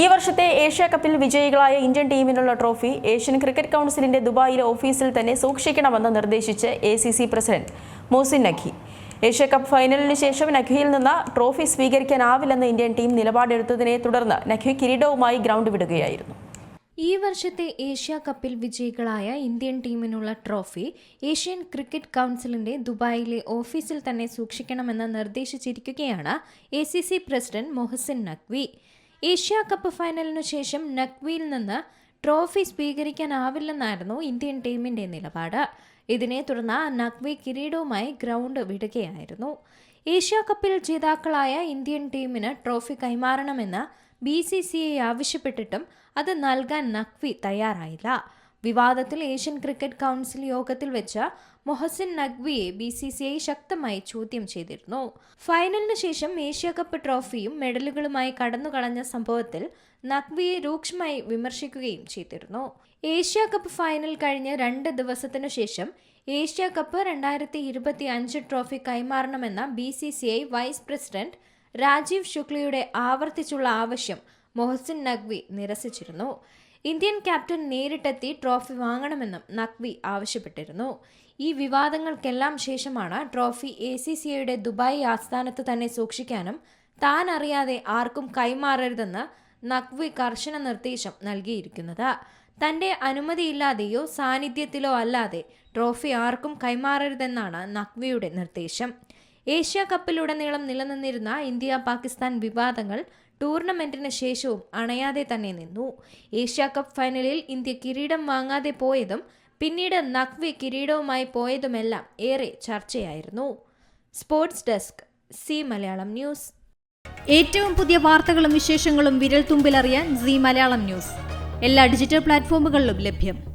ഈ വർഷത്തെ ഏഷ്യ കപ്പിൽ വിജയികളായ ഇന്ത്യൻ ടീമിനുള്ള ട്രോഫി ഏഷ്യൻ ക്രിക്കറ്റ് കൗൺസിലിന്റെ ദുബായിലെ ഓഫീസിൽ തന്നെ സൂക്ഷിക്കണമെന്ന് നിർദ്ദേശിച്ച് A C C president Mohsin Naqvi Asia Cup ഫൈനലിന് ശേഷം നഖ്വിയിൽ നിന്ന് ട്രോഫി സ്വീകരിക്കാനാവില്ലെന്ന് ഇന്ത്യൻ ടീം നിലപാടെടുത്തതിനെ തുടർന്ന് നഖ്വി കിരീടവുമായി ഗ്രൗണ്ട് വിടുകയായിരുന്നു. ഈ വർഷത്തെ ഏഷ്യ കപ്പിൽ വിജയികളായ ഇന്ത്യൻ ടീമിനുള്ള ട്രോഫി ഏഷ്യൻ ക്രിക്കറ്റ് കൗൺസിലിന്റെ ദുബായിലെ ഓഫീസിൽ തന്നെ സൂക്ഷിക്കണമെന്ന് നിർദ്ദേശിച്ചിരിക്കുകയാണ് A president Mohsin Naqvi. Asia Cup ഫൈനലിനു ശേഷം നഖ്വിയിൽ നിന്ന് ട്രോഫി സ്വീകരിക്കാനാവില്ലെന്നായിരുന്നു ഇന്ത്യൻ ടീമിന്റെ നിലപാട്. ഇതിനെ തുടർന്ന് നഖ്വി കിരീടവുമായി ഗ്രൗണ്ട് വിടുകയായിരുന്നു. ഏഷ്യാ കപ്പിൽ ജേതാക്കളായ ഇന്ത്യൻ ടീമിന് ട്രോഫി കൈമാറണമെന്ന് ബി സി സി ഐ ആവശ്യപ്പെട്ടിട്ടും അത് നൽകാൻ നഖ്വി തയ്യാറായില്ല. വിവാദത്തിൽ ഏഷ്യൻ ക്രിക്കറ്റ് കൗൺസിൽ യോഗത്തിൽ വെച്ച് മൊഹസിൻ നഖ്വിയെ ബി സി സി ഐ ശക്തമായി ചോദ്യം ചെയ്തിരുന്നു. ഫൈനലിന് ശേഷം ഏഷ്യ കപ്പ് ട്രോഫിയും മെഡലുകളുമായി കടന്നുകളഞ്ഞ സംഭവത്തിൽ നഖ്വിയെ രൂക്ഷമായി വിമർശിക്കുകയും ചെയ്തിരുന്നു. ഏഷ്യ കപ്പ് ഫൈനൽ കഴിഞ്ഞ് രണ്ട് ദിവസത്തിനു ശേഷം ഏഷ്യ കപ്പ് രണ്ടായിരത്തി ഇരുപത്തി അഞ്ച് trophy കൈമാറണമെന്ന B C C I vice president Rajeev ശുക്ലയുടെ ആവർത്തിച്ചുള്ള ആവശ്യം മൊഹസിൻ നഖ്വി നിരസിച്ചിരുന്നു. ഇന്ത്യൻ ക്യാപ്റ്റൻ നേരിട്ടെത്തി ട്രോഫി വാങ്ങണമെന്നും നഖ്വി ആവശ്യപ്പെട്ടിരുന്നു. ഈ വിവാദങ്ങൾക്കെല്ലാം ശേഷമാണ് ട്രോഫി എ സി സി ഐയുടെ ദുബായ് ആസ്ഥാനത്ത് തന്നെ സൂക്ഷിക്കാനും താൻ അറിയാതെ ആർക്കും കൈമാറരുതെന്ന് നഖ്വി കർശന നിർദ്ദേശം നൽകിയിരിക്കുന്നത്. തന്റെ അനുമതിയില്ലാതെയോ സാന്നിധ്യത്തിലോ അല്ലാതെ ട്രോഫി ആർക്കും കൈമാറരുതെന്നാണ് നഖ്വിയുടെ നിർദ്ദേശം. ഏഷ്യ കപ്പിലുടനീളം നിലനിന്നിരുന്ന ഇന്ത്യ പാകിസ്ഥാൻ വിവാദങ്ങൾ ടൂർണമെന്റിന് ശേഷവും അണയാതെ തന്നെ നിന്നു. ഏഷ്യ കപ്പ് ഫൈനലിൽ ഇന്ത്യ കിരീടം വാങ്ങാതെ പോയതും പിന്നീട് നഖ്വി കിരീടവുമായി പോയതുമെല്ലാം ഏറെ ചർച്ചയായിരുന്നു. Sports desk C Malayalam news. ഏറ്റവും പുതിയ വാർത്തകളും വിശേഷങ്ങളും വിരൽ തുമ്പിലറിയാൻ സി മലയാളം ന്യൂസ്. എല്ലാ ഡിജിറ്റൽ പ്ലാറ്റ്ഫോമുകളിലും ലഭ്യം.